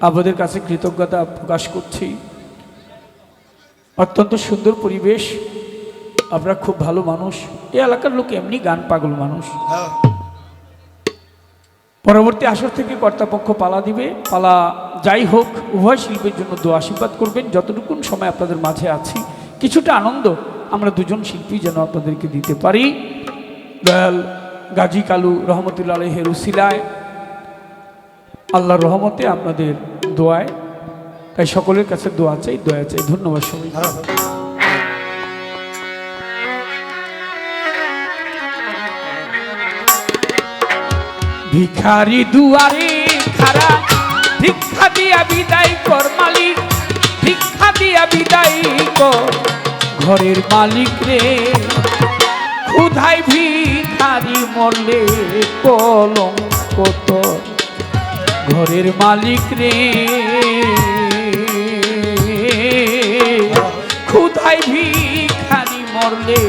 আপনাদের কাছে কৃতজ্ঞতা প্রকাশ করছি। অত্যন্ত সুন্দর পরিবেশ। আপনারা খুব ভালো মানুষ। এই এলাকার লোক এমনি গান পাগল মানুষ। পরবর্তী আসর থেকে কর্তাপক্ষ পালা দিবে। পালা যাই হোক, উভয় শিল্পের জন্য দু আশীর্বাদ করবেন। যতটুকুন সময় আপনাদের মাঝে আছি, কিছুটা আনন্দ আমরা দুজন শিল্পী যেন আপনাদেরকে দিতে পারি। দয়াল গাজী কালু রহমতুল্লাহ আলহের উসিলায়। আল্লাহর রহমতে আপনাদের দোয়ায়। তাই সকলের কাছে দোয়া চাই দোয়া চাই, ধন্যবাদ সবাই ভিখারি দুয়ারে খারা, ভিক্ষা দিয়া বিদায় কর মালিক, ভিক্ষা দিয়া বিদায় কর। ঘরের মালিক রে ক্ষুধাই ভিখারি মরলে কলম কত ঘরের মালিক রে। ক্ষুধাই ভিখারি মরলে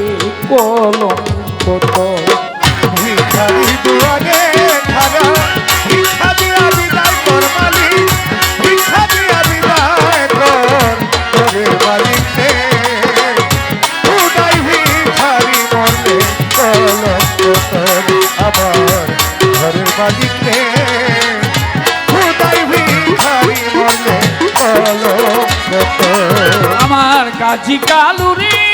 কলম কত কাজী কালুরে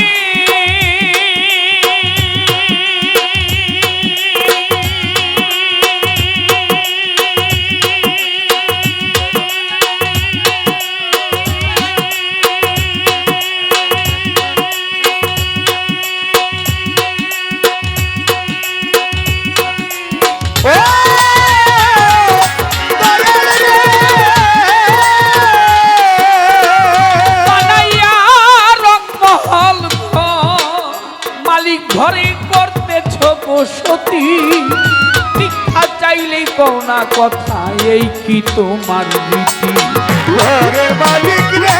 কওনা কথা এই কি তোমার রীতি? মালিক রে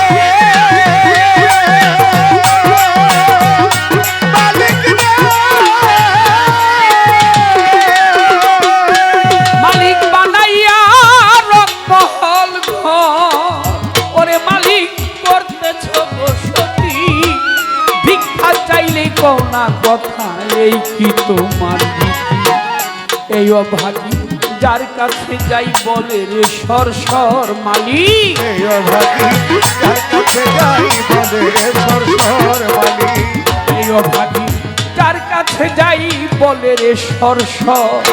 কওনা কথা এই কি তোমার এই অভাগী যার কাছে যাই বলে রে সর সর মালিক। এই যার কাছে যাই বলে রে সরসর মালিক। এই অভাগী যার কাছে যাই বলে রে সর সর।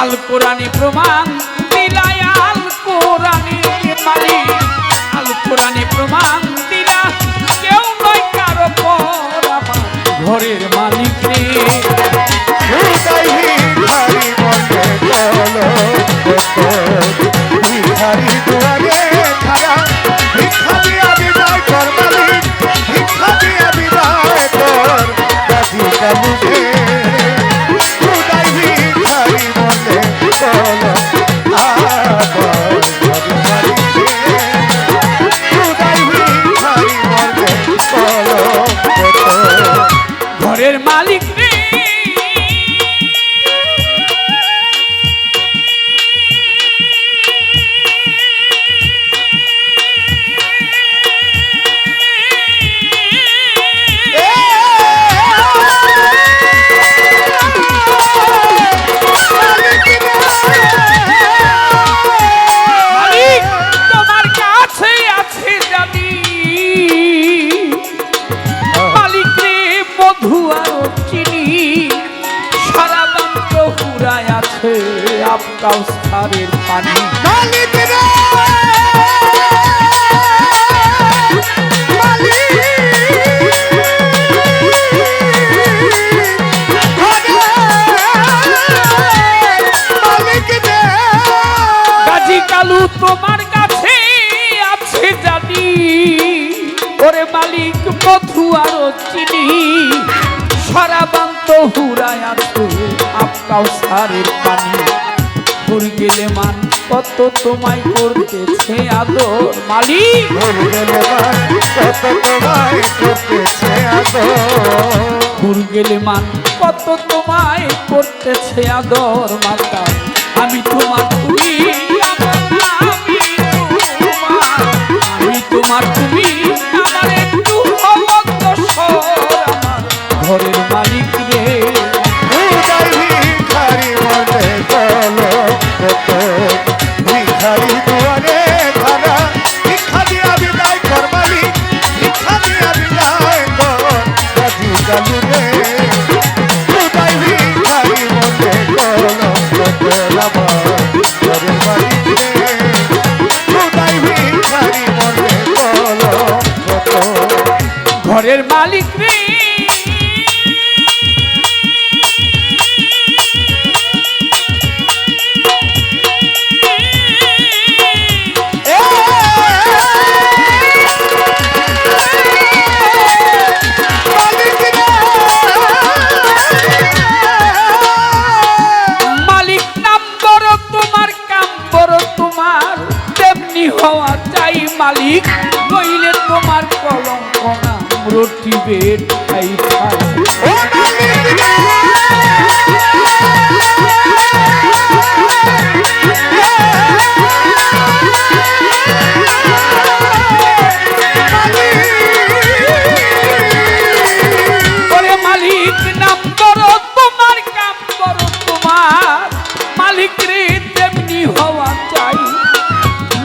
আল কোরআনে প্রমাণ দিলায় আল কোরআনে মালিক। আল কোরআনে আপকাউ সারের পানি। মালিক রে! কালু তোমার কাছে আছে জানি ওরে মালিক মধু আর চিনি। সারা বান্ত হুরায় আছে আপকাউ সারের পানি। ঠাকুর গেলে মান কত তোমায় করতেছে আদর। মালিক! কত গেলে মান কত তোমায় করতেছে আদর মাতা। আমি তোমার তুমি আমি তোমার তুমি আমার ঘরের মালিক রে।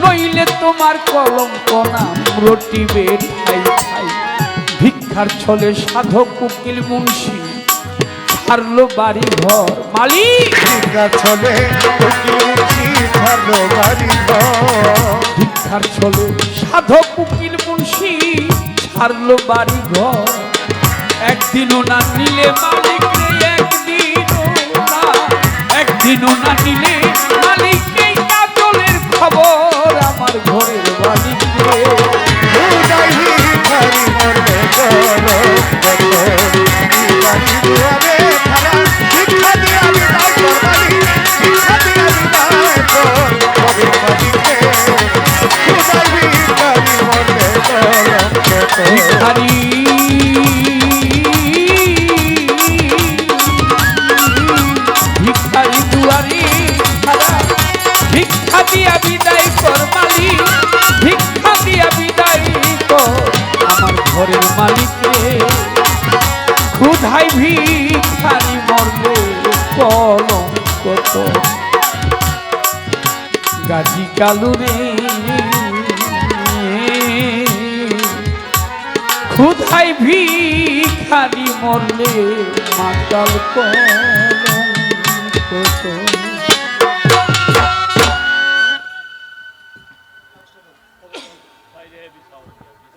নইলে তোমার কলঙ্ক নাম রটিবে ভিক্ষার ছলে সাধক উকিল মুন্সি। ছাড়লো বাড়ি ঘর মালিক। চলে উঠি ভালো বাড়ি ঘর। ভিক্ষার ছলে সাধক উকিল মুন্সি ছাড়লো বাড়ি ঘর। একদিনও না নিলে মালিক একদিনও না। একদিনও না নিলে মালিক এই কাজলের খবর। আমার ঘরের মালিক ভিখারি ভিখারি দুয়ারি ভিক্ষা দিয়া বিদায় কর মালিক ভিক্ষা দিয়া বিদায় কর আমার ঘরের মালিকে ক্ষুধাই ভিখারি মরলে কলম কত ক্ষুধাই ভিখারি মরলে মাতাল কলম কত?